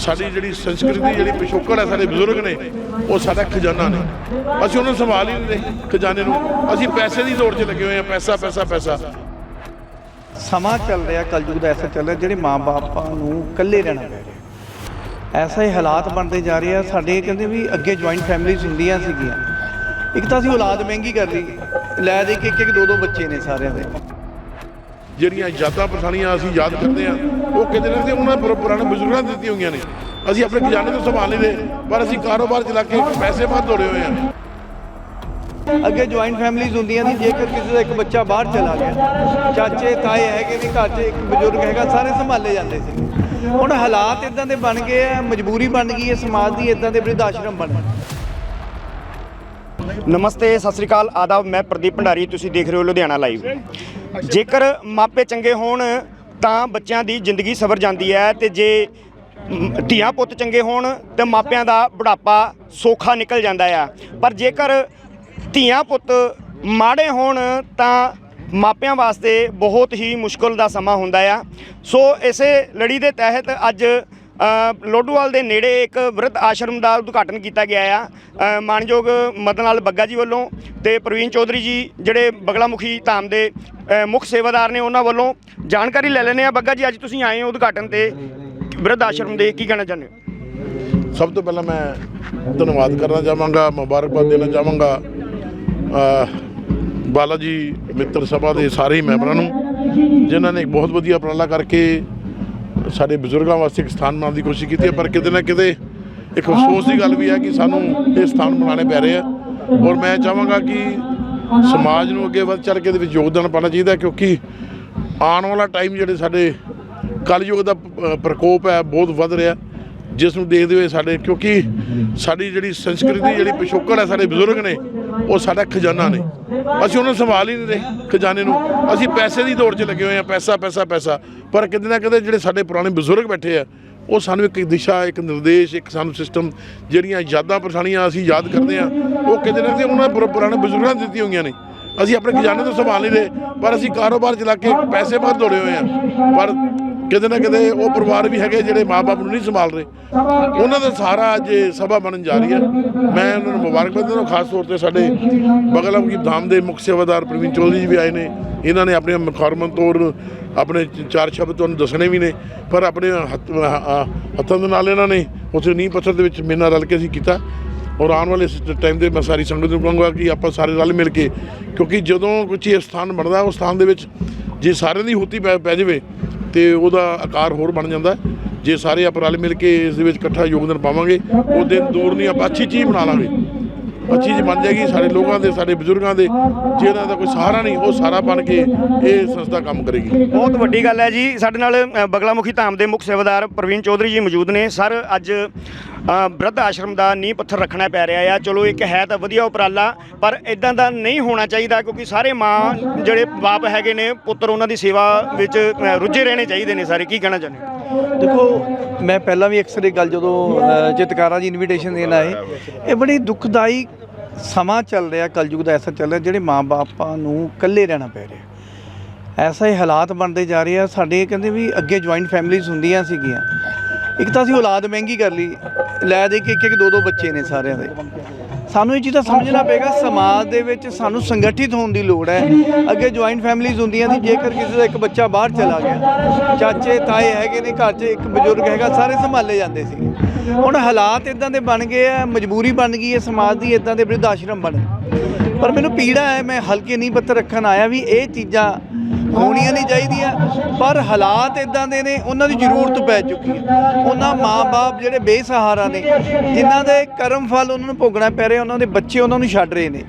ਸਾਡੀ ਜਿਹੜੀ ਸੰਸਕ੍ਰਿਤੀ ਜਿਹੜੀ ਪਿਛੋਕੜ ਹੈ, ਸਾਡੇ ਬਜ਼ੁਰਗ ਨੇ, ਉਹ ਸਾਡਾ ਖਜ਼ਾਨਾ ਨੇ। ਅਸੀਂ ਉਹਨੂੰ ਸੰਭਾਲ ਹੀ ਨਹੀਂ ਰਹੇ ਖਜ਼ਾਨੇ ਨੂੰ। ਅਸੀਂ ਪੈਸੇ ਦੀ ਦੌੜ 'ਚ ਲੱਗੇ ਹੋਏ ਆ ਪੈਸਾ ਪੈਸਾ ਪੈਸਾ। ਸਮਾਂ ਚੱਲ ਰਿਹਾ, ਕਲਯੁਗ ਦਾ ਐਸਾ ਚੱਲ ਰਿਹਾ, ਜਿਹੜੇ ਮਾਂ-ਬਾਪਾਂ ਨੂੰ ਇਕੱਲੇ ਰਹਿਣਾ ਪੈ ਰਿਹਾ। ਐਸਾ ਹੀ ਹਾਲਾਤ ਬਣਦੇ ਜਾ ਰਹੇ ਆ। ਸਾਡੇ ਕਹਿੰਦੇ ਵੀ ਅੱਗੇ ਜੁਆਇੰਟ ਫੈਮਿਲੀਜ਼ ਹੁੰਦੀਆਂ ਸੀਗੀਆਂ। ਇੱਕ ਤਾਂ ਅਸੀਂ ਔਲਾਦ ਮਹਿੰਗੀ ਕਰ ਲਈ। ਲੈ ਦੇ ਕੇ ਇੱਕ ਇੱਕ ਦੋ ਦੋ ਬੱਚੇ ਨੇ ਸਾਰਿਆਂ ਦੇ। ਜਿਹੜੀਆਂ ਯਾਦਾਂ ਪਛਾਣੀਆਂ ਅਸੀਂ ਯਾਦ ਕਰਦੇ ਆ ਉਹ ਕਿਤੇ ਨਾ ਕਿਤੇ ਉਹਨਾਂ ਪੁਰਾਣੇ ਬਜ਼ੁਰਗਾਂ ਨੇ ਦਿੱਤੀਆਂ ਹੋਈਆਂ ਨੇ। ਅਸੀਂ ਆਪਣੇ ਖਜ਼ਾਨੇ ਤੋਂ ਸੰਭਾਲ ਨਹੀਂ ਰਹੇ ਪਰ ਅਸੀਂ ਕਾਰੋਬਾਰ ਚਲਾ ਕੇ ਪੈਸੇ ਬਾਹਰ ਦੌੜੇ ਹੋਏ ਆ ਅੱਗੇ ਜੁਆਇੰਟ ਫੈਮਿਲੀਜ਼ ਹੁੰਦੀਆਂ ਸੀ, ਜੇਕਰ ਕਿਸੇ ਦਾ ਇੱਕ ਬੱਚਾ ਬਾਹਰ ਚਲਾ ਗਿਆ, ਚਾਚੇ, ਤਾਏ ਹੈਗੇ ਨੇ ਘਰ 'ਚ, ਇੱਕ ਬਜ਼ੁਰਗ ਹੈਗਾ, ਸਾਰੇ ਸੰਭਾਲੇ ਜਾਂਦੇ ਸੀ। ਹੁਣ ਹਾਲਾਤ ਇਦਾਂ ਦੇ ਬਣ ਗਏ ਆ, ਮਜਬੂਰੀ ਬਣ ਗਈ ਹੈ, ਸਮਾਜ ਦੀ ਇਦਾਂ ਦੇ ਬ੍ਰਿਧ ਆਸ਼ਰਮ ਬਣ ਗਏ। ਨਮਸਤੇ, ਸਤਿ ਸ੍ਰੀ ਅਕਾਲ। ਆਦਾਬ, ਮੈਂ ਪ੍ਰਦੀਪ ਭੰਡਾਰੀ, ਤੁਸੀਂ ਦੇਖ ਰਹੇ ਹੋ ਲੁਧਿਆਣਾ ਲਾਈਵ। ਜੇਕਰ ਮਾਪੇ ਚੰਗੇ ਹੋਣ, ਤਾਂ ਬੱਚਿਆਂ ਦੀ ਜ਼ਿੰਦਗੀ ਸਵਰ ਜਾਂਦੀ ਹੈ ਤੇ ਜੇ ਧੀਆਂ ਪੁੱਤ ਚੰਗੇ ਹੋਣ, ਤੇ ਮਾਪਿਆਂ ਦਾ ਬੁਢਾਪਾ ਸੌਖਾ ਨਿਕਲ ਜਾਂਦਾ ਆ। ਪਰ ਜੇਕਰ ਧੀਆਂ ਪੁੱਤ ਮਾੜੇ ਹੋਣ, ਤਾਂ ਮਾਪਿਆਂ ਵਾਸਤੇ ਬਹੁਤ ਹੀ ਮੁਸ਼ਕਲ ਦਾ ਸਮਾਂ ਹੁੰਦਾ ਆ। ਸੋ ਇਸੇ ਲੜੀ ਦੇ ਤਹਿਤ ਅੱਜ ਲੋਡੂਵਾਲ ਦੇ ਨੇੜੇ ਇੱਕ ਵਿਰਧ ਆਸ਼ਰਮ ਦਾ ਉਦਘਾਟਨ ਕੀਤਾ ਗਿਆ ਆ। ਅ, ਮਾਨਯੋਗ ਮਦਨ ਲਾਲ ਬੱਗਾ ਜੀ ਵੱਲੋਂ ਤੇ ਪ੍ਰਵੀਨ ਚੌਧਰੀ ਜੀ ਜਿਹੜੇ ਬਗਲਾਮੁਖੀ ਧਾਮ ਦੇ ਮੁੱਖ ਸੇਵਾਦਾਰ ਨੇ ਉਹਨਾਂ ਵੱਲੋਂ ਜਾਣਕਾਰੀ ਲੈ ਲੈਣੇ ਆ ਬੱਗਾ ਜੀ ਅੱਜ ਤੁਸੀਂ ਆਏ ਹੋ ਉਦਘਾਟਨ ਤੇ। ਵਿਰਧ ਆਸ਼ਰਮ ਦੇ ਕੀ ਕਹਿਣਾ ਚਾਹੁੰਦੇ ਹੋ? ਸਭ ਤੋਂ ਪਹਿਲਾਂ ਮੈਂ ਧੰਨਵਾਦ ਕਰਨਾ ਚਾਹਾਂਗਾ ਮੁਬਾਰਕਬਾਦ ਦੇਣਾ ਚਾਹਾਂਗਾ ਬਾਲਾ ਜੀ ਮਿੱਤਰ ਸਭਾ ਦੇ ਸਾਰੇ ਹੀ ਮੈਂਬਰਾਂ ਨੂੰ ਜਿਨ੍ਹਾਂ ਨੇ ਬਹੁਤ ਵਧੀਆ ਉਪਰਾਲਾ ਕਰਕੇ ਸਾਡੇ ਬਜ਼ੁਰਗਾਂ ਵਾਸਤੇ ਇੱਕ ਸਥਾਨ ਬਣਾਉਣ ਦੀ ਕੋਸ਼ਿਸ਼ ਕੀਤੀ ਹੈ, ਪਰ ਕਿਤੇ ਨਾ ਕਿਤੇ ਇੱਕ ਅਫਸੋਸ ਦੀ ਗੱਲ ਵੀ ਹੈ ਕਿ ਸਾਨੂੰ ਇਹ ਸਥਾਨ ਬਣਾਉਣੇ ਪੈ ਰਹੇ ਆ। ਔਰ ਮੈਂ ਚਾਹਾਂਗਾ ਕਿ ਸਮਾਜ ਨੂੰ ਅੱਗੇ ਵੱਧ ਚੱਲ ਕੇ ਇਹਦੇ ਵਿੱਚ ਯੋਗਦਾਨ ਪਾਉਣਾ ਚਾਹੀਦਾ ਕਿਉਂਕਿ ਆਉਣ ਵਾਲਾ ਟਾਈਮ ਜਿਹੜੇ ਸਾਡੇ ਕਲਯੁਗ ਦਾ ਪ੍ਰਕੋਪ ਹੈ, ਬਹੁਤ ਵੱਧ ਰਿਹਾ। ਜਿਸ ਨੂੰ ਦੇਖਦੇ ਹੋਏ ਸਾਡੇ, ਕਿਉਂਕਿ ਸਾਡੀ ਜਿਹੜੀ ਸੰਸਕ੍ਰਿਤੀ, ਜਿਹੜੀ ਪਿਛੋਕੜ ਹੈ, ਸਾਡੇ ਬਜ਼ੁਰਗ ਨੇ, ਉਹ ਸਾਡਾ ਖਜ਼ਾਨਾ ਨੇ। ਅਸੀਂ ਉਹਨਾਂ ਨੂੰ ਸੰਭਾਲ ਹੀ ਨਹੀਂ ਰਹੇ ਖਜ਼ਾਨੇ ਨੂੰ। ਅਸੀਂ ਪੈਸੇ ਦੀ ਦੌੜ 'ਚ ਲੱਗੇ ਹੋਏ ਆ ਪੈਸਾ ਪੈਸਾ ਪੈਸਾ। ਪਰ ਕਿਤੇ ਨਾ ਕਿਤੇ ਜਿਹੜੇ ਸਾਡੇ ਪੁਰਾਣੇ ਬਜ਼ੁਰਗ ਬੈਠੇ ਆ, ਉਹ ਸਾਨੂੰ ਇੱਕ ਦਿਸ਼ਾ, ਇੱਕ ਨਿਰਦੇਸ਼, ਇੱਕ ਸਾਨੂੰ ਸਿਸਟਮ ਜਿਹੜੀਆਂ ਯਾਦਾਂ ਪਛਾਣੀਆਂ ਅਸੀਂ ਯਾਦ ਕਰਦੇ ਆ ਉਹ ਕਿਤੇ ਨਾ ਕਿਤੇ ਉਹਨਾਂ ਪੁਰ- ਪੁਰਾਣੇ ਬਜ਼ੁਰਗਾਂ ਨੇ ਦਿੱਤੀਆਂ ਹੋਈਆਂ ਨੇ। ਅਸੀਂ ਆਪਣੇ ਖਜ਼ਾਨੇ ਤੋਂ ਸੰਭਾਲ ਨਹੀਂ ਰਹੇ, ਪਰ ਅਸੀਂ ਕਾਰੋਬਾਰ ਚਲਾ ਕੇ ਪੈਸੇ ਬਾਹਰ ਦੌੜੇ ਹੋਏ ਆ ਪਰ ਕਿਤੇ ਨਾ ਕਿਤੇ ਉਹ ਪਰਿਵਾਰ ਵੀ ਹੈਗੇ ਜਿਹੜੇ ਮਾਪੇ ਨੂੰ ਨਹੀਂ ਸੰਭਾਲ ਰਹੇ। ਉਹਨਾਂ ਦਾ ਸਾਰਾ ਅੱਜ ਸਭਾ ਬਣਨ ਜਾ ਰਹੀ ਹੈ। ਮੈਂ ਉਹਨਾਂ ਨੂੰ ਮੁਬਾਰਕਬਾਦ ਦਿੰਦਾ ਖਾਸ ਤੌਰ ਤੇ ਸਾਡੇ ਬਗਲਮ ਕੀ ਧਾਮ ਦੇ ਮੁੱਖ ਸੇਵਾਦਾਰ ਪ੍ਰਵੀਨ ਚੌਧਰੀ ਜੀ ਵੀ ਆਏ ਨੇ। ਇਹਨਾਂ ਨੇ ਆਪਣੇ ਮੁਖਾਰਮਨ ਤੌਰ ਆਪਣੇ ਚਾਰ ਸ਼ਬਦ ਤੁਹਾਨੂੰ ਦੱਸਣੇ ਵੀ ਨੇ। ਪਰ ਆਪਣੇ ਹੱਥ- ਹੱਥਾਂ ਦੇ ਨਾਲ ਇਹਨਾਂ ਨੇ ਉੱਥੇ ਨੀਂਹ ਪੱਥਰ ਦੇ ਵਿੱਚ ਮੇਰੇ ਨਾਲ ਰਲ ਕੇ ਅਸੀਂ ਕੀਤਾ। ਔਰ ਆਉਣ ਵਾਲੇ ਟਾਈਮ ਦੇ ਮੈਂ ਸਾਰੀ ਸੰਗਤ ਨੂੰ ਕਹਾਂਗਾ ਕਿ ਆਪਾਂ ਸਾਰੇ ਰਲ ਮਿਲ ਕੇ, ਕਿਉਂਕਿ ਜਦੋਂ ਕੋਈ ਇਹ ਸਥਾਨ ਬਣਦਾ, ਉਸ ਸਥਾਨ ਦੇ ਵਿੱਚ ਜੇ ਸਾਰਿਆਂ ਦੀ ਹੁੱਤੀ ਪੈ ਪੈ ਜਾਵੇ ਤੇ ਉਹਦਾ ਆਕਾਰ ਹੋਰ ਬਣ ਜਾਂਦਾ ਜੇ ਸਾਰੇ ਆਪਾਂ ਰਲ ਮਿਲ ਕੇ ਇਸ ਦੇ ਵਿੱਚ ਇਕੱਠਾ ਯੋਗਦਾਨ ਪਾਵਾਂਗੇ, ਉਹ ਦਿਨ ਦੂਰ ਨਹੀਂ, ਆਪਾਂ ਅੱਛੀ ਚੀਜ਼ ਬਣਾ ਲਾਂਗੇ। ਅੱਛੀ ਚੀਜ਼ ਬਣ ਜਾਏਗੀ ਸਾਡੇ ਲੋਕਾਂ ਦੇ ਸਾਡੇ ਬਜ਼ੁਰਗਾਂ ਦੇ ਜਿਹਨਾਂ ਦਾ ਕੋਈ ਸਹਾਰਾ ਨਹੀਂ ਉਹ ਸਹਾਰਾ ਬਣ ਕੇ ਇਹ ਸੰਸਥਾ ਕੰਮ ਕਰੇਗੀ। ਬਹੁਤ ਵੱਡੀ ਗੱਲ ਹੈ ਜੀ। ਸਾਡੇ ਨਾਲ ਅ, ਬਗਲਾਮੁਖੀ ਧਾਮ ਦੇ ਮੁੱਖ ਸੇਵਾਦਾਰ ਪ੍ਰਵੀਨ ਚੌਧਰੀ ਜੀ ਮੌਜੂਦ ਨੇ। ਸਰ ਅੱਜ ਬਿਰਧ ਆਸ਼ਰਮ ਦਾ ਨੀਂਹ ਪੱਥਰ ਰੱਖਣਾ ਪੈ ਰਿਹਾ ਆ। ਚਲੋ ਇੱਕ ਹੈ ਤਾਂ ਵਧੀਆ ਉਪਰਾਲਾ ਪਰ ਇਦਾਂ ਦਾ ਨਹੀਂ ਹੋਣਾ ਚਾਹੀਦਾ ਕਿਉਂਕਿ ਸਾਰੇ ਮਾਂ ਜਿਹੜੇ ਬਾਪ ਹੈਗੇ ਨੇ ਪੁੱਤਰ ਉਹਨਾਂ ਦੀ ਸੇਵਾ ਵਿੱਚ ਰੁੱਝੇ ਰਹਿਣੇ ਚਾਹੀਦੇ ਨੇ ਸਾਰੇ। ਕੀ ਕਹਿਣਾ ਚਾਹੁੰਦੇ ਦੇਖੋ ਮੈਂ ਪਹਿਲਾਂ ਵੀ ਅਕਸਰ ਇਹ ਗੱਲ ਜਦੋਂ ਚਿਤਕਾਰਾਂ ਦੀ ਇਨਵੀਟੇਸ਼ਨ ਦੇਣ ਆਏ ਇਹ ਬੜੀ ਦੁਖਦਾਈ ਸਮਾਂ ਚੱਲ ਰਿਹਾ, ਕਲਯੁਗ ਦਾ ਐਸਾ ਚੱਲ ਰਿਹਾ ਜਿਹੜੇ ਮਾਂ-ਬਾਪਾਂ ਨੂੰ ਇਕੱਲੇ ਰਹਿਣਾ ਪੈ ਰਿਹਾ। ਐਸਾ ਹੀ ਹਾਲਾਤ ਬਣਦੇ ਜਾ ਰਹੇ ਆ। ਸਾਡੇ ਕਹਿੰਦੇ ਵੀ ਅੱਗੇ ਜੁਆਇੰਟ ਫੈਮਿਲੀਜ਼ ਹੁੰਦੀਆਂ ਸੀਗੀਆਂ। ਇੱਕ ਤਾਂ ਅਸੀਂ ਔਲਾਦ ਮਹਿੰਗੀ ਕਰ ਲਈ। ਲੈ ਦੇ ਕੇ ਇੱਕ ਇੱਕ ਦੋ ਦੋ ਬੱਚੇ ਨੇ ਸਾਰਿਆਂ ਦੇ। ਸਾਨੂੰ ਇਹ ਚੀਜ਼ਾਂ ਸਮਝਣਾ ਪਏਗਾ, ਸਮਾਜ ਦੇ ਵਿੱਚ ਸਾਨੂੰ ਸੰਗਠਿਤ ਹੋਣ ਦੀ ਲੋੜ ਹੈ। ਅੱਗੇ ਜੁਆਇੰਟ ਫੈਮਿਲੀਜ਼ ਹੁੰਦੀਆਂ ਸੀ, ਜੇਕਰ ਕਿਸੇ ਦਾ ਇੱਕ ਬੱਚਾ ਬਾਹਰ ਚਲਾ ਗਿਆ, ਚਾਚੇ, ਤਾਏ ਹੈਗੇ ਨੇ, ਘਰ 'ਚ ਇੱਕ ਬਜ਼ੁਰਗ ਹੈਗਾ, ਸਾਰੇ ਸੰਭਾਲੇ ਜਾਂਦੇ ਸੀ। ਹੁਣ ਹਾਲਾਤ ਇਦਾਂ ਦੇ ਬਣ ਗਏ ਆ, ਮਜਬੂਰੀ ਬਣ ਗਈ ਹੈ, ਸਮਾਜ ਦੀ ਇਦਾਂ ਦੇ ਬਿਰਧ ਆਸ਼ਰਮ ਬਣ ਪਰ ਮੈਨੂੰ ਪੀੜਾ ਹੈ, ਮੈਂ ਹਲਕੇ ਨਹੀਂ ਪੱਤਰ ਰੱਖਣ ਆਇਆ ਵੀ ਇਹ ਚੀਜ਼ਾਂ ਹੋਣੀਆਂ ਨਹੀਂ ਚਾਹੀਦੀਆਂ, ਪਰ ਹਾਲਾਤ ਇਦਾਂ ਦੇ ਨੇ, ਉਹਨਾਂ ਦੀ ਜ਼ਰੂਰਤ ਪੈ ਚੁੱਕੀ ਹੈ। ਉਹਨਾਂ ਮਾਪੇ ਜਿਹੜੇ ਬੇਸਹਾਰਾ ਨੇ ਜਿਨ੍ਹਾਂ ਦੇ ਕਰਮ ਫਲ ਉਹਨਾਂ ਨੂੰ ਭੋਗਣਾ ਪੈ ਰਿਹਾ, ਉਹਨਾਂ ਦੇ ਬੱਚੇ ਉਹਨਾਂ ਨੂੰ ਛੱਡ ਰਹੇ ਨੇ।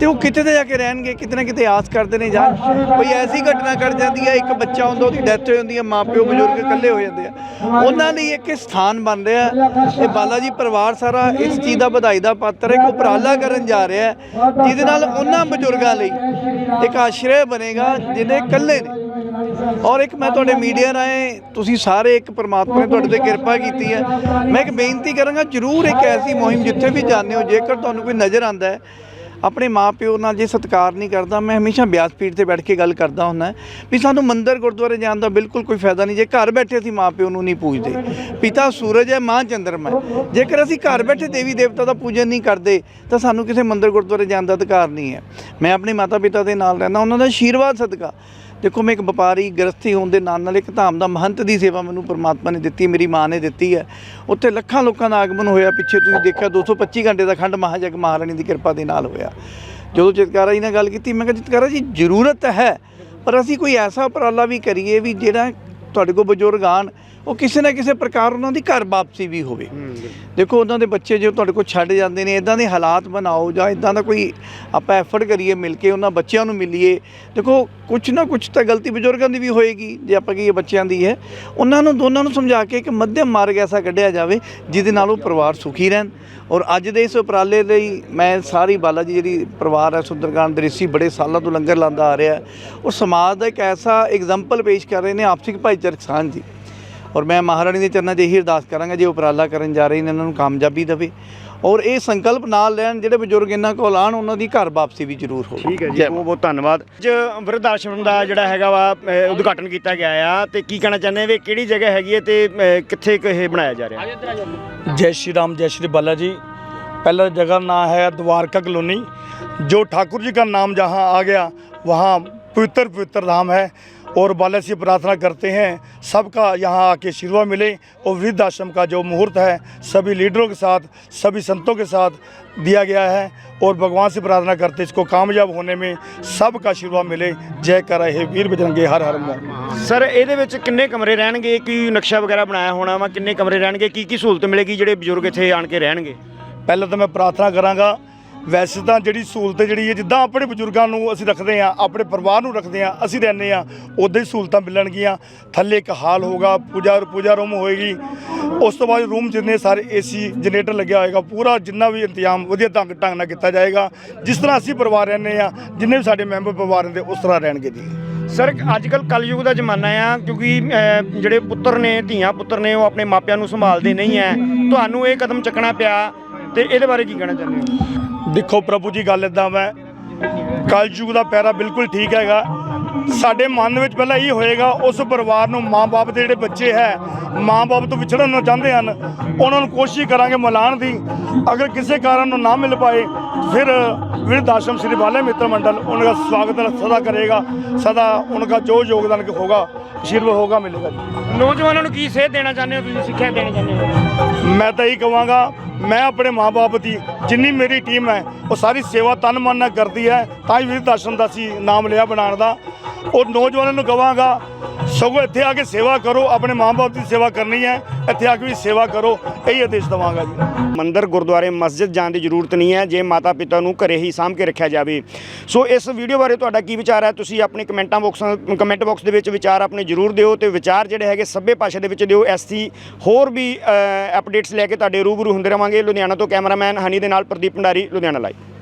ਤੇ ਉਹ ਕਿਤੇ ਤੇ ਜਾ ਕੇ ਰਹਿਣਗੇ, ਕਿਤੇ ਨਾ ਕਿਤੇ ਆਸ ਕਰਦੇ ਨੇ, ਜਾਂ ਕੋਈ ਐਸੀ ਘਟਨਾ ਘਟ ਜਾਂਦੀ ਹੈ, ਇੱਕ ਬੱਚਾ ਹੁੰਦਾ, ਉਹਦੀ ਡੈਥ ਹੋ ਜਾਂਦੀ ਹੈ, ਮਾਪਿਓ, ਬਜ਼ੁਰਗ ਇਕੱਲੇ ਹੋ ਜਾਂਦੇ ਆ। ਉਹਨਾਂ ਲਈ ਇੱਕ ਸਥਾਨ ਬਣ ਰਿਹਾ ਹੈ। ਬਾਲਾ ਜੀ ਪਰਿਵਾਰ ਸਾਰਾ ਇਸ ਚੀਜ਼ ਦਾ ਵਧਾਈ ਦਾ ਪਾਤਰ ਹੈ ਕਿ ਉਪਰਾਲਾ ਕਰਨ ਜਾ ਰਿਹਾ ਜਿਹਦੇ ਨਾਲ ਉਹਨਾਂ ਬਜ਼ੁਰਗਾਂ ਲਈ ਇੱਕ ਆਸ਼ਰय ਬਣੇਗਾ ਜਿਹਦੇ ਇਕੱਲੇ ਨੇ। ਔਰ ਇੱਕ ਮੈਂ ਤੁਹਾਡੇ ਮੀਡੀਆ ਰਾਹੀਂ ਤੁਸੀਂ ਸਾਰੇ ਇੱਕ ਪਰਮਾਤਮਾ ਨੇ ਤੁਹਾਡੇ ਤੇ ਕਿਰਪਾ ਕੀਤੀ ਹੈ। ਮੈਂ ਇੱਕ ਬੇਨਤੀ ਕਰਾਂਗਾ, ਜਰੂਰ ਇੱਕ ਐਸੀ ਮੁਹਿੰਮ ਜਿੱਥੇ ਵੀ ਜਾਂਦੇ ਹੋ, ਜੇਕਰ ਤੁਹਾਨੂੰ ਕੋਈ ਨਜ਼ਰ ਆਂਦਾ ਹੈ, ਆਪਣੇ ਮਾਪਿਓ ਨਾਲ ਜੇ ਸਤਿਕਾਰ ਨਹੀਂ ਕਰਦਾ, ਮੈਂ ਹਮੇਸ਼ਾ ਬਿਆਸ ਪੀਠ ਤੇ ਬੈਠ ਕੇ ਗੱਲ ਕਰਦਾ ਹੁੰਦਾ ਵੀ ਸਾਨੂੰ ਮੰਦਰ ਗੁਰਦੁਆਰੇ ਜਾਣ ਦਾ ਬਿਲਕੁਲ ਕੋਈ ਫਾਇਦਾ ਨਹੀਂ, ਜੇ ਘਰ ਬੈਠੇ ਅਸੀਂ ਮਾਪਿਓ ਨੂੰ ਨਹੀਂ ਪੂਜਦੇ। ਪਿਤਾ ਸੂਰਜ ਹੈ, ਮਾਂ ਚੰਦਰਮਾ ਹੈ। ਜੇਕਰ ਅਸੀਂ ਘਰ ਬੈਠੇ ਦੇਵੀ ਦੇਵਤਾ ਦਾ ਪੂਜਨ ਨਹੀਂ ਕਰਦੇ, ਤਾਂ ਸਾਨੂੰ ਕਿਸੇ ਮੰਦਰ ਗੁਰਦੁਆਰੇ ਜਾਣ ਦਾ ਅਧਿਕਾਰ ਨਹੀਂ ਹੈ। ਮੈਂ ਆਪਣੇ ਮਾਤਾ ਪਿਤਾ ਦੇ ਨਾਲ ਰਹਿੰਦਾ, ਉਹਨਾਂ ਦਾ ਆਸ਼ੀਰਵਾਦ ਸਦਕਾ ਦੇਖੋ, ਮੈਂ ਇੱਕ ਵਪਾਰੀ ਗ੍ਰਸਥੀ ਹੋਣ ਦੇ ਨਾਲ ਨਾਲ ਇੱਕ ਧਾਮ ਦਾ ਮਹੰਤ ਦੀ ਸੇਵਾ ਮੈਨੂੰ ਪਰਮਾਤਮਾ ਨੇ ਦਿੱਤੀ, ਮੇਰੀ ਮਾਂ ਨੇ ਦਿੱਤੀ ਹੈ। ਉੱਥੇ ਲੱਖਾਂ ਲੋਕਾਂ ਦਾ ਆਗਮਨ ਹੋਇਆ। ਪਿੱਛੇ ਤੁਸੀਂ ਦੇਖਿਆ 225 ਘੰਟੇ ਦਾ ਖੰਡ ਮਹਾਜਗ ਮਹਾਰਾਣੀ ਦੀ ਕਿਰਪਾ ਦੇ ਨਾਲ ਹੋਇਆ। ਜਦੋਂ ਚਿਤਕਾਰਾ ਜੀ ਨਾਲ ਗੱਲ ਕੀਤੀ, ਮੈਂ ਕਿਹਾ, ਚਿਤਕਾਰਾ ਜੀ, ਜ਼ਰੂਰਤ ਹੈ, ਪਰ ਅਸੀਂ ਕੋਈ ਐਸਾ ਉਪਰਾਲਾ ਵੀ ਕਰੀਏ ਵੀ ਜਿਹੜਾ ਤੁਹਾਡੇ ਕੋਲ ਬਜ਼ੁਰਗ ਆਣ ਉਹ ਕਿਸੇ ਨਾ ਕਿਸੇ ਪ੍ਰਕਾਰ ਉਹਨਾਂ ਦੀ ਘਰ ਵਾਪਸੀ ਵੀ ਹੋਵੇ। ਦੇਖੋ ਉਹਨਾਂ ਦੇ ਬੱਚੇ ਜੋ ਤੁਹਾਡੇ ਕੋਲ ਛੱਡ ਜਾਂਦੇ ਨੇ ਇਦਾਂ ਦੇ ਹਾਲਾਤ ਬਣਾਓ ਜਾਂ ਇਦਾਂ ਦਾ ਕੋਈ ਆਪਾਂ ਐਫਰਟ ਕਰੀਏ ਮਿਲ ਕੇ ਉਹਨਾਂ ਬੱਚਿਆਂ ਨੂੰ ਮਿਲੀਏ। ਦੇਖੋ ਕੁਝ ਨਾ ਕੁਝ ਤਾਂ ਗਲਤੀ ਬਜ਼ੁਰਗਾਂ ਦੀ ਵੀ ਹੋਏਗੀ ਜੇ ਆਪਾਂ ਕਹੀਏ ਬੱਚਿਆਂ ਦੀ ਹੈ। ਉਹਨਾਂ ਨੂੰ ਦੋਨਾਂ ਨੂੰ ਸਮਝਾ ਕੇ ਇੱਕ ਮੱਧਮ ਮਾਰਗ ਐਸਾ ਕੱਢਿਆ ਜਾਵੇ ਜਿਹਦੇ ਨਾਲ ਉਹ ਪਰਿਵਾਰ ਸੁਖੀ ਰਹਿਣ। ਔਰ ਅੱਜ ਦੇ ਇਸ ਉਪਰਾਲੇ ਲਈ ਮੈਂ ਸਾਰੀ ਬਾਲਾ ਜੀ ਜਿਹੜੀ ਪਰਿਵਾਰ ਹੈ ਸੁੰਦਰਕਾਂਡ ਦ੍ਰਿਸ਼ੀ ਬੜੇ ਸਾਲਾਂ ਤੋਂ ਲੰਗਰ ਲਾਉਂਦਾ ਆ ਰਿਹਾ। ਉਹ ਸਮਾਜ ਦਾ ਇੱਕ ਐਸਾ ਐਗਜ਼ਾਮਪਲ ਪੇਸ਼ ਕਰ ਰਹੇ ਨੇ ਆਪਸਿਕ ਭਾਈਚਾਰਕ ਸਾਂਝ ਦੀ। ਔਰ ਮੈਂ ਮਹਾਰਾਣੀ ਦੇ ਚਰਨਾਂ 'ਚ ਇਹੀ ਅਰਦਾਸ ਕਰਾਂਗਾ ਜੇ ਉਪਰਾਲਾ ਕਰਨ ਜਾ ਰਹੇ ਨੇ ਇਹਨਾਂ ਨੂੰ ਕਾਮਯਾਬੀ ਦੇਵੇ ਔਰ ਇਹ ਸੰਕਲਪ ਨਾਲ ਲੈਣ ਜਿਹੜੇ ਬਜ਼ੁਰਗ ਇਹਨਾਂ ਕੋਲ ਆਉਣ ਉਹਨਾਂ ਦੀ ਘਰ ਵਾਪਸੀ ਵੀ ਜ਼ਰੂਰ ਹੋਵੇ ਠੀਕ ਹੈ ਜੀ ਜੈ ਬਹੁਤ ਬਹੁਤ ਧੰਨਵਾਦ ਅੱਜ ਵਿਰਧ ਆਸ਼ਰਮ ਦਾ ਜਿਹੜਾ ਹੈਗਾ ਵਾ ਅ, ਉਦਘਾਟਨ ਕੀਤਾ ਗਿਆ ਆ ਤੇ ਕੀ ਕਹਿਣਾ ਚਾਹੁੰਦੇ ਵੀ ਕਿਹੜੀ ਜਗ੍ਹਾ ਹੈਗੀ ਹੈ ਤੇ ਅ, ਕਿੱਥੇ ਕੁ ਇਹ ਬਣਾਇਆ ਜਾ ਰਿਹਾ जय श्री राम जय श्री बालाजी पहला जगह नाम है द्वारका कॉलोनी जो ठाकुर जी का नाम जहाँ आ गया वहाँ पवित्र पवित्र धाम है और बाला से प्रार्थना करते हैं सबका यहाँ आके आशीर्वाद मिले और वृद्ध आश्रम का जो मुहूर्त है सभी लीडरों के साथ सभी संतों के साथ दिया गया है और भगवान से प्रार्थना करते हैं इसको कामयाब होने में सबका आशीर्वाद मिले जय कर रहे वीर बजरंगे हर हर महादेव। ਸਰ ਇਹਦੇ ਵਿੱਚ ਕਿੰਨੇ ਕਮਰੇ ਰਹਿਣਗੇ ਕੀ ਨਕਸ਼ਾ ਵਗੈਰਾ ਬਣਾਇਆ ਹੋਣਾ ਵਾ ਕਿੰਨੇ ਕਮਰੇ ਰਹਿਣਗੇ ਕੀ ਕੀ ਸਹੂਲਤ ਮਿਲੇਗੀ ਜਿਹੜੇ ਬਜ਼ੁਰਗ ਇੱਥੇ ਆਣ ਕੇ ਰਹਿਣਗੇ ਪਹਿਲਾਂ ਤਾਂ ਮੈਂ ਪ੍ਰਾਰਥਨਾ ਕਰਾਂਗਾ ਵੈਸੇ ਤਾਂ ਜਿਹੜੀ ਸਹੂਲਤ ਜਿਹੜੀ ਹੈ ਜਿੱਦਾਂ ਆਪਣੇ ਬਜ਼ੁਰਗਾਂ ਨੂੰ ਅਸੀਂ ਰੱਖਦੇ ਆ ਆਪਣੇ ਪਰਿਵਾਰ ਨੂੰ ਰੱਖਦੇ ਆ ਅਸੀਂ ਰਹਿੰਦੇ ਆ ਉਦਾਂ ਹੀ ਸਹੂਲਤਾਂ ਮਿਲਣਗੀਆਂ। ਥੱਲੇ ਇੱਕ ਹਾਲ ਹੋਗਾ ਪੂਜਾ ਪੂਜਾ ਰੂਮ ਹੋਏਗੀ। ਉਸ ਤੋਂ ਬਾਅਦ ਰੂਮ ਜਿੰਨੇ ਸਾਰੇ ਏਸੀ ਜਨਰੇਟਰ ਲੱਗਿਆ ਹੋਏਗਾ ਪੂਰਾ ਜਿੰਨਾ ਵੀ ਇੰਤਜ਼ਾਮ ਵਧੀਆ ਢੰਗ ਢੰਗ ਨਾਲ ਕੀਤਾ ਜਾਏਗਾ। ਜਿਸ ਤਰ੍ਹਾਂ ਅਸੀਂ ਪਰਿਵਾਰ ਰਹਿੰਦੇ ਆ ਜਿੰਨੇ ਵੀ ਸਾਡੇ ਮੈਂਬਰ ਪਰਿਵਾਰ ਰਹਿੰਦੇ ਉਸ ਤਰ੍ਹਾਂ ਰਹਿਣਗੇ ਜੀ। ਸਰ ਅੱਜ ਕੱਲ ਕਲਯੁਗ ਦਾ ਜ਼ਮਾਨਾ ਆ ਕਿਉਂਕਿ ਅ, ਜਿਹੜੇ ਪੁੱਤਰ ਨੇ ਧੀਆਂ ਪੁੱਤਰ ਨੇ ਉਹ ਆਪਣੇ ਮਾਪਿਆਂ ਨੂੰ ਸੰਭਾਲਦੇ ਨਹੀਂ ਐ ਤੁਹਾਨੂੰ ਇਹ ਕਦਮ ਚੱਕਣਾ ਪਿਆ ਤੇ ਇਹਦੇ ਬਾਰੇ ਕੀ ਕਹਿਣਾ ਚਾਹੁੰਦੇ ਹੋ? ਦੇਖੋ ਪ੍ਰਭੂ ਜੀ, ਗੱਲ ਇਦਾਂ ਵਾ। ਕਲਯੁਗ ਦਾ ਪੈਰਾ ਬਿਲਕੁਲ ਠੀਕ ਹੈਗਾ। ਸਾਡੇ ਮਨ ਵਿੱਚ ਪਹਿਲਾਂ ਇਹ ਹੋਏਗਾ, ਉਸ ਪਰਿਵਾਰ ਨੂੰ ਮਾਂ-ਬਾਪ ਦੇ ਜਿਹੜੇ ਬੱਚੇ ਹੈ, ਮਾਂ-ਬਾਪ ਤੋਂ ਵਿਛੜਨ ਚਾਹੁੰਦੇ ਹਨ, ਉਹਨਾਂ ਨੂੰ ਕੋਸ਼ਿਸ਼ ਕਰਾਂਗੇ ਮਿਲਾਉਣ ਦੀ। ਅਗਰ ਕਿਸੇ ਕਾਰਨ ਨੂੰ ਨਾ ਮਿਲ ਪਾਏ, ਫਿਰ ਵਿਰਧ ਆਸ਼ਰਮ ਸ੍ਰੀ ਬਾਲੇ ਮਿੱਤਰ ਮੰਡਲ ਉਹਨਾਂ ਦਾ ਸਵਾਗਤ ਸਦਾ ਕਰੇਗਾ, ਸਦਾ ਉਹਨਾਂ ਦਾ ਜੋ ਯੋਗਦਾਨ ਹੋਗਾ ਆਸ਼ੀਰਵਾਦ ਹੋਗਾ ਮਿਲੇਗਾ ਜੀ। ਨੌਜਵਾਨਾਂ ਨੂੰ ਕੀ ਸੇਧ ਦੇਣਾ ਚਾਹੁੰਦੇ ਹੋ ਤੁਸੀਂ ਸਿੱਖਿਆ ਦੇਣਾ ਚਾਹੁੰਦੇ ਹੋ? ਮੈਂ ਤਾਂ ਇਹੀ ਕਹਾਂਗਾ ਮੈਂ ਆਪਣੇ ਮਾਪੇ ਦੀ ਜਿੰਨੀ ਮੇਰੀ ਟੀਮ ਹੈ ਉਹ ਸਾਰੀ ਸੇਵਾ ਤਨ ਮਨ ਨਾਲ ਕਰਦੀ ਹੈ ਤਾਂ ਹੀ ਵੀਰ ਦਰਸ਼ਨ ਦਾ ਸੀ ਨਾਮ ਲਿਆ ਬਣਾਉਣ ਦਾ। ਉਹ ਨੌਜਵਾਨਾਂ ਨੂੰ ਕਹਾਂਗਾ ਸਗੋਂ ਇੱਥੇ ਆ ਕੇ ਸੇਵਾ ਕਰੋ, ਆਪਣੇ ਮਾਪੇ ਦੀ ਸੇਵਾ ਕਰਨੀ ਹੈ। ਇੱਥੇ ਆ ਕੇ ਵੀ ਸੇਵਾ ਕਰੋ, ਇਹੀ ਆਦੇਸ਼ ਦਵਾਂਗਾ ਜੀ। ਮੰਦਰ ਗੁਰਦੁਆਰੇ ਮਸਜਿਦ ਜਾਣ ਦੀ ਜ਼ਰੂਰਤ ਨਹੀਂ ਹੈ, ਜੇ ਮਾਤਾ ਪਿਤਾ ਨੂੰ ਘਰੇ ਹੀ ਸਾਂਭ ਕੇ ਰੱਖਿਆ ਜਾਵੇ। ਸੋ ਇਸ ਵੀਡੀਓ ਬਾਰੇ ਤੁਹਾਡਾ ਕੀ ਵਿਚਾਰ ਹੈ? ਤੁਸੀਂ ਆਪਣੇ ਕਮੈਂਟਾਂ ਬਾਕਸ, ਕਮੈਂਟ ਬਾਕਸ ਦੇ ਵਿੱਚ ਵਿਚਾਰ ਆਪਣੇ ਜ਼ਰੂਰ ਦਿਓ ਤੇ ਵਿਚਾਰ ਜਿਹੜੇ ਹੈਗੇ ਸੱਭੇ ਭਾਸ਼ਾ ਦੇ ਵਿੱਚ ਦਿਓ। ਐਸੀ ਹੋਰ ਵੀ ਅਪਡੇਟਸ ਲੈ ਕੇ ਤੁਹਾਡੇ ਰੂਬਰੂ ਹੁੰਦੇ ਰਵਾਂਗੇ। ਲੁਧਿਆਣਾ ਤੋਂ ਕੈਮਰਾਮੈਨ ਹਨੀ ਦੇ ਨਾਲ ਪ੍ਰਦੀਪ ਭੰਡਾਰੀ, ਲੁਧਿਆਣਾ ਲਾਈਵ